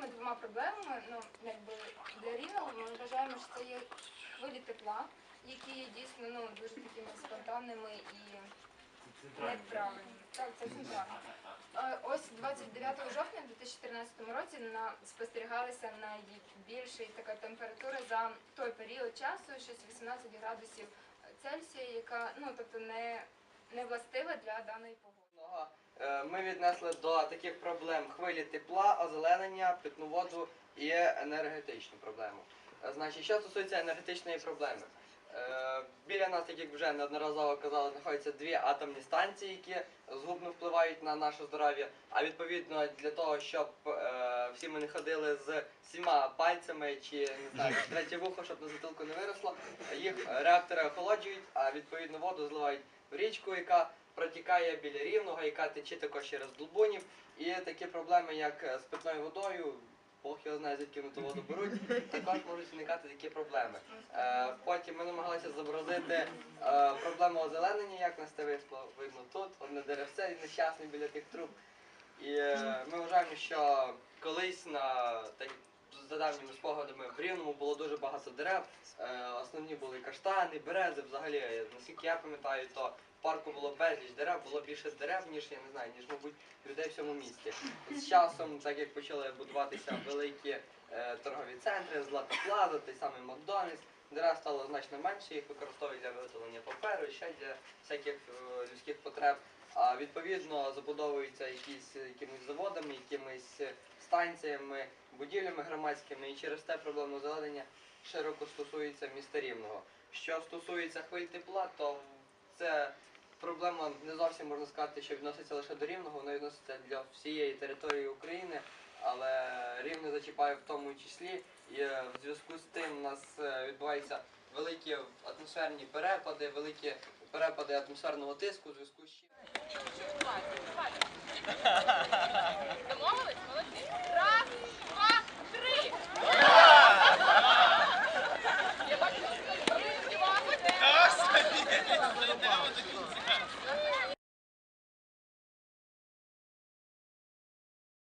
Ми двома проблемами, ну якби для рівного ми вважаємо, що це є хвилі тепла, які є дійсно ну дуже такими спонтанними і неправильними. Так, це центрально. Ось 29 жовтня 2014 році на спостерігалася найбільша така температура за той період часу, щось 18 градусів Цельсія, яка ну тобто не, не властива для даної погоди. Е, Ми віднесли до таких проблем хвилі тепла, озеленення, питну воду і енергетичну проблему. Е, Значить, що стосується енергетичної проблеми. Е, Біля нас, як вже неодноразово казали, знаходяться дві атомні станції, які згубно впливають на наше здоров'я. А відповідно для того, щоб е, всі ми не ходили з сіма пальцями чи не знаю, третє вухо, щоб на затилку не виросло, їх реактори охолоджують, а відповідно воду зливають в річку, яка протікає біля рівного, яка тече також через долбунів. І такі проблеми, як е, з питною водою, Бог його знає, звідки вони ту воду беруть, також можуть виникати такі проблеми. Е, потім ми намагалися зобразити е, проблему озеленення, як на вийшло видно тут, одне деревце і нещасне біля тих труб. І е, ми вважаємо, що колись на за давніми спогадами в Рівному було дуже багато дерев. Е, основні були каштани, берези. Взагалі, е, наскільки я пам'ятаю, то в парку було безліч дерев, було більше дерев, ніж я не знаю, ніж мабуть людей в цьому місті. З часом, так як почали будуватися великі е, торгові центри, Злата Плаза, той самий Макдональдс, дерев стало значно менше, їх використовують для виготовлення паперу, ще для всяких е, людських потреб. А відповідно забудовуються якісь якимись заводами, якимись станціями, будівлями громадськими, і через те проблема озеленення широко стосується міста Рівного. Що стосується хвиль тепла, то це проблема не зовсім можна сказати, що відноситься лише до рівного, вона відноситься для всієї території України, але рівне зачіпає в тому числі. І е, в зв'язку з тим у нас е, відбуваються великі атмосферні перепади, великі перепади атмосферного тиску, в зв'язку з чим. Домовились? Молодці. Раз, два, три.